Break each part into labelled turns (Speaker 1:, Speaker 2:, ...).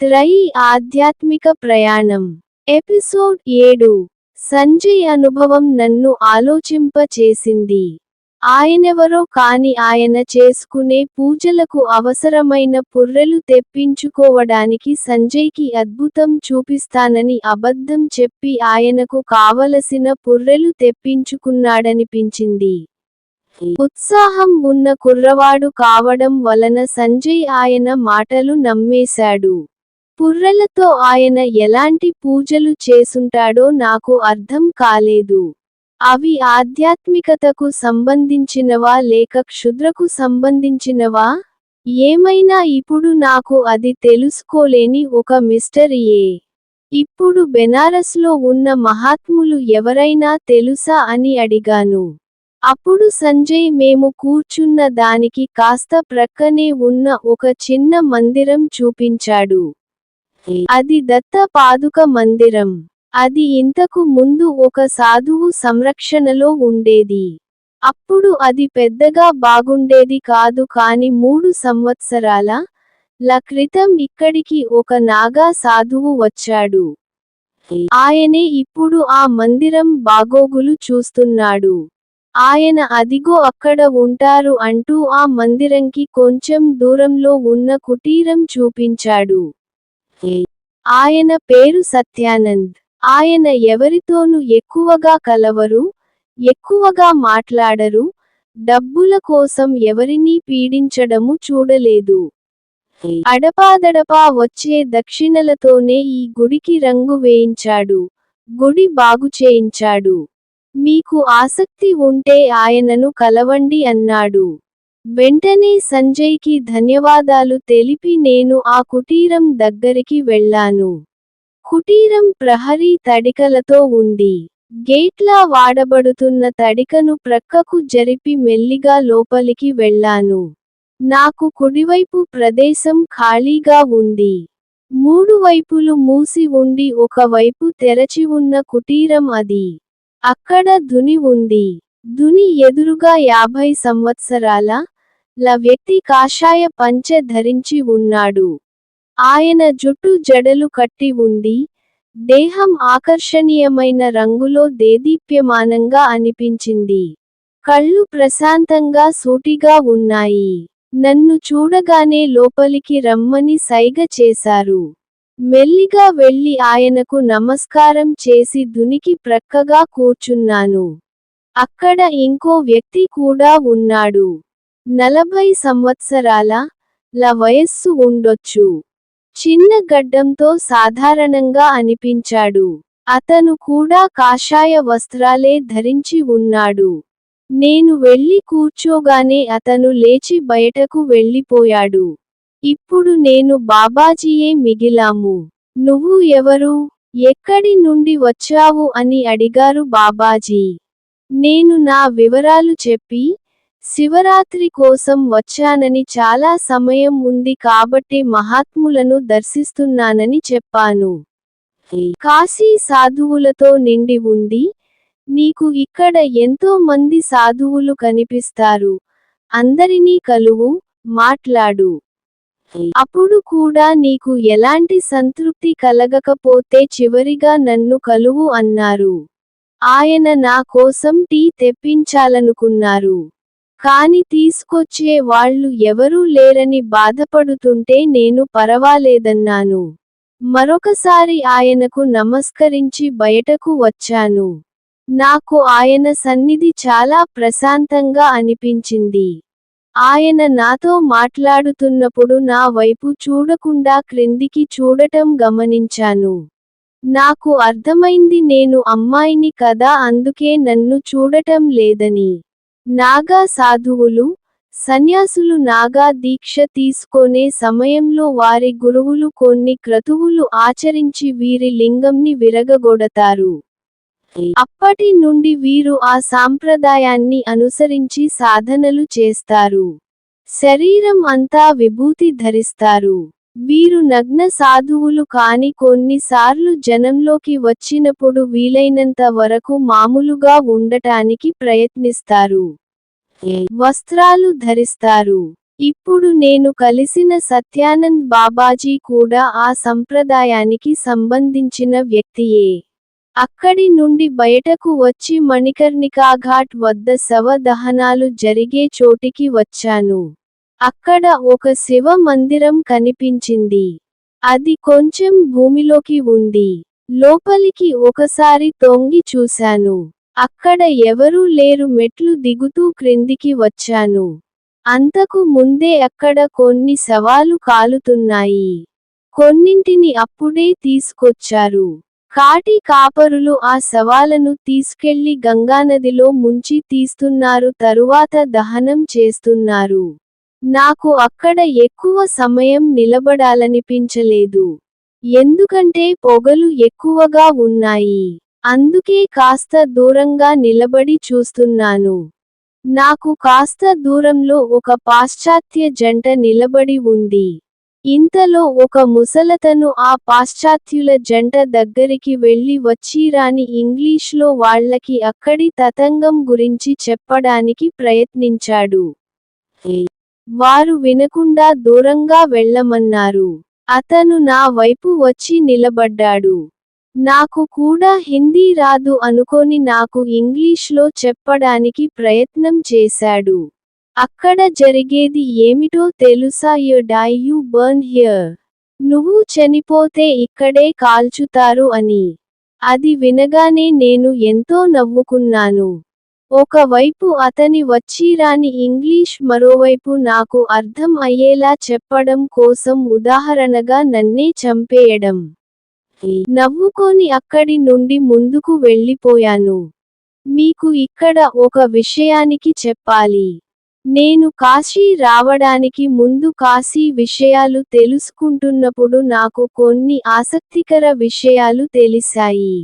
Speaker 1: త్రై ఆధ్యాత్మిక ప్రయాణం. ఎపిసోడ్ ఏడు. సంజయ్ అనుభవం నన్ను ఆలోచింపచేసింది. ఆయనెవరో కాని ఆయన చేసుకునే పూజలకు అవసరమైన పుర్రెలు తెప్పించుకోవడానికి సంజయ్కి అద్భుతం చూపిస్తానని అబద్ధం చెప్పి ఆయనకు కావలసిన పుర్రెలు తెప్పించుకున్నాడనిపించింది. ఉత్సాహం ఉన్న కుర్రవాడు కావడం వలన సంజయ్ ఆయన మాటలు నమ్మేశాడు. పుర్రెలతో ఆయన ఎలాంటి పూజలు చేసుంటాడో నాకు అర్థం కాలేదు. అవి ఆధ్యాత్మికతకు సంబంధించినవా లేక క్షుద్రకు సంబంధించినవా? ఏమైనా ఇప్పుడు నాకు అది తెలుసుకోలేని ఒక మిస్టరీయే ఇప్పుడు బెనారస్లో ఉన్న మహాత్ములు ఎవరైనా తెలుసా అని అడిగాను. అప్పుడు సంజయ్ మేము కూర్చున్న దానికి కాస్త ప్రక్కనే ఉన్న ఒక చిన్న మందిరం చూపించాడు. అది దత్త పాదుక మందిరం. అది ఇంతకు ముందు ఒక సాధువు సంరక్షణలో ఉండేది. అప్పుడు అది పెద్దగా బాగుండేది కాదు కాని మూడు సంవత్సరాల ల క్రితం ఇక్కడికి ఒక నాగా సాధువు వచ్చాడు. ఆయనే ఇప్పుడు ఆ మందిరం బాగోగులు చూస్తున్నాడు. ఆయన అదిగో అక్కడ ఉంటారు అంటూ ఆ మందిరంకి కొంచెం దూరంలో ఉన్న కుటీరం చూపించాడు. ఆయన పేరు సత్యానంద్. ఆయన ఎవరితోనూ ఎక్కువగా కలవరు ఎక్కువగా మాట్లాడరు డబ్బుల కోసం ఎవరినీ పీడించడము చూడలేదు. అడపాదడపా వచ్చే దక్షిణలతోనే ఈ గుడికి రంగు వేయించాడు గుడి బాగు చేయించాడు. మీకు ఆసక్తి ఉంటే ఆయనను కలవండి అన్నాడు. వెంటనే సంజయ్కి ధన్యవాదాలు తెలిపి నేను ఆ కుటీరం దగ్గరికి వెళ్ళాను. కుటీరం ప్రహరీ తడికలతో ఉంది. గేట్లా వాడబడుతున్న తడికను ప్రక్కకు జరిపి మెల్లిగా లోపలికి వెళ్ళాను. నాకు కుడివైపు ప్రదేశం ఖాళీగా ఉంది. మూడు వైపులు మూసి ఉండి ఒకవైపు తెరచి ఉన్న కుటీరం అది. అక్కడ ధుని ఉంది. ధుని ఎదురుగా యాభై సంవత్సరాల ల వ్యక్తి కాషాయ పంచె ధరించి ఉన్నాడు. ఆయన జుట్టు జడలు కట్టి ఉంది. దేహం ఆకర్షణీయమైన రంగులో దేదీప్యమానంగా అనిపించింది. కళ్ళు ప్రశాంతంగా సూటిగా ఉన్నాయి. నన్ను చూడగానే లోపలికి రమ్మని సైగ చేశారు. మెల్లిగా వెళ్ళి ఆయనకు నమస్కారం చేసి దునికి ప్రక్కగా కూర్చున్నాను. అక్కడ ఇంకో వ్యక్తి కూడా ఉన్నాడు. నలభై సంవత్సరాల ల వయస్సు ఉండొచ్చు. చిన్న గడ్డంతో సాధారణంగా అనిపించాడు. అతను కూడా కాషాయ వస్త్రాలే ధరించి ఉన్నాడు. నేను వెళ్ళి కూర్చోగానే అతను లేచి బయటకు వెళ్ళిపోయాడు. ఇప్పుడు నేను బాబాజీయే మిగిలాము. నువ్వు ఎవరు? ఎక్కడి నుండి వచ్చావు అని అడిగారు బాబాజీ. నేను నా వివరాలు చెప్పి శివరాత్రి కోసం వచ్చానని చాలా సమయం ఉంది కాబట్టి మహాత్ములను దర్శిస్తున్నానని చెప్పాను. కాశీ సాధువులతో నిండి ఉంది. నీకు ఇక్కడ ఎంతో మంది సాధువులు కనిపిస్తారు. అందరినీ కలువు మాట్లాడు. అప్పుడు కూడా నీకు ఎలాంటి సంతృప్తి కలగకపోతే చివరిగా నన్ను కలువు అన్నారు. ఆయన నా కోసం టీ తెప్పించాలనుకున్నారు. కాని తీసుకొచ్చే వాళ్ళు ఎవరూ లేరని బాధపడుతుంటే నేను పరవాలేదన్నాను. మరొకసారి ఆయనకు నమస్కరించి బయటకు వచ్చాను. నాకు ఆయన సన్నిధి చాలా ప్రశాంతంగా అనిపించింది. ఆయన నాతో మాట్లాడుతున్నప్పుడు నా వైపు చూడకుండా క్రిందికి చూడటం గమనించాను. నాకు అర్థమైంది నేను అమ్మాయిని కదా అందుకే నన్ను చూడటం లేదని. నాగా సాధువులు సన్యాసులు నాగా దీక్ష తీసుకొనే సమయంలో వారి గురువులు కొన్ని క్రతువులు ఆచరించి వీరి లింగంని విరగగొడతారు. అప్పటి నుండి వీరు ఆ సాంప్రదాయాన్ని అనుసరించి సాధనలు చేస్తారు. శరీరం అంతా విభూతి ధరిస్తారు. వీరు నగ్న సాధువులు కాని కొన్నిసార్లు జనంలోకి వచ్చినప్పుడు వీలైనంత వరకు మామూలుగా ఉండటానికి ప్రయత్నిస్తారు. వస్త్రాలు ధరిస్తారు. ఇప్పుడు నేను కలిసిన సత్యానంద్ బాబాజీ కూడా ఆ సంప్రదాయానికి సంబంధించిన వ్యక్తియే. అక్కడి నుండి బయటకు వచ్చి మణికర్ణికాఘాట్ వద్ద శవ దహనాలు జరిగే చోటికి వచ్చాను. అక్కడ ఒక శివ మందిరం కనిపించింది. అది కొంచెం భూమిలోకి ఉంది. లోపలికి ఒకసారి తొంగి చూశాను. అక్కడ ఎవరూ లేరు. మెట్లు దిగుతూ క్రిందికి వచ్చాను. అంతకు ముందే అక్కడ కొన్ని సవాలు కాలుతున్నాయి. కొన్నింటిని అప్పుడే తీసుకొచ్చారు. కాటి కాపరులు ఆ సవాలను తీసుకెళ్ళి గంగానదిలో ముంచి తీస్తున్నారు. తరువాత దహనం చేస్తున్నారు. నాకు అక్కడ ఎక్కువ సమయం నిలబడాలనిపించలేదు. ఎందుకంటే పొగలు ఎక్కువగా ఉన్నాయి. అందుకే కాస్త దూరంగా నిలబడి చూస్తున్నాను. నాకు కాస్త దూరంలో ఒక పాశ్చాత్య జంట నిలబడి ఉంది. ఇంతలో ఒక ముసలతను ఆ పాశ్చాత్యుల జంట దగ్గరికి వెళ్ళి వచ్చిరాని ఇంగ్లీష్లో వాళ్ళకి అక్కడి తతంగం గురించి చెప్పడానికి ప్రయత్నించాడు. వారు వినకుండా దూరంగా వెళ్ళమన్నారు. అతను నా వైపు వచ్చి నిలబడ్డాడు. నాకు కూడా హిందీ రాదు అనుకోని నాకు ఇంగ్లీష్లో చెప్పడానికి ప్రయత్నం చేశాడు. అక్కడ జరిగేది ఏమిటో తెలుసా? You die you burn here. నువ్వు చనిపోతే ఇక్కడే కాల్చుతారు అని. అది వినగానే నేను ఎంతో నవ్వుకున్నాను. ఒకవైపు అతని వచ్చిరాని ఇంగ్లీష్ మరోవైపు నాకు అర్థం అయ్యేలా చెప్పడం కోసం ఉదాహరణగా నన్నే చంపేయడం. నవ్వుకొని అక్కడి నుండి ముందుకు వెళ్ళిపోయాను. మీకు ఇక్కడ ఒక విషయానికి చెప్పాలి. నేను కాశీ రావడానికి ముందు కాశీ విషయాలు తెలుసుకుంటున్నప్పుడు నాకు కొన్ని ఆసక్తికర విషయాలు తెలిసాయి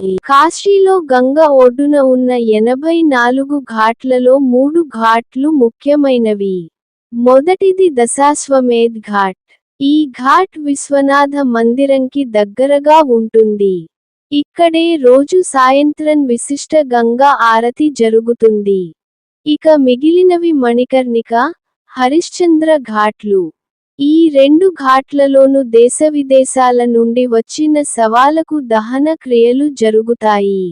Speaker 1: కాశీలో గంగ ఒడ్డున ఉన్న ఎనభై నాలుగు ఘాట్లలో మూడు ఘాట్లు ముఖ్యమైనవి. మొదటిది దశాశ్వమేధ్ ఘాట్. ఈ ఘాట్ విశ్వనాథ మందిరంకి దగ్గరగా ఉంటుంది. ఇక్కడే రోజు సాయంత్రం విశిష్ట గంగా ఆరతి జరుగుతుంది. ఇక మిగిలినవి మణికర్ణిక హరిశ్చంద్ర ఘాట్లు. ఈ రెండు ఘాట్లలోనూ దేశ విదేశాల నుండి వచ్చిన సవాలకు దహన క్రియలు జరుగుతాయి.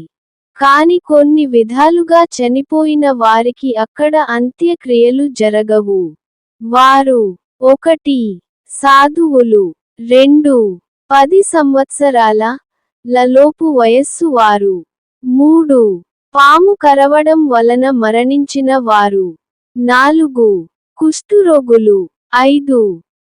Speaker 1: కాని కొన్ని విధాలుగా చనిపోయిన వారికి అక్కడ అంత్యక్రియలు జరగవు. వారు ఒకటి సాధువులు. రెండు పది సంవత్సరాల లలోపు వయస్సు వారు. మూడు పాము కరవడం వలన మరణించిన వారు. నాలుగు కుష్ఠురోగులు. ఐదు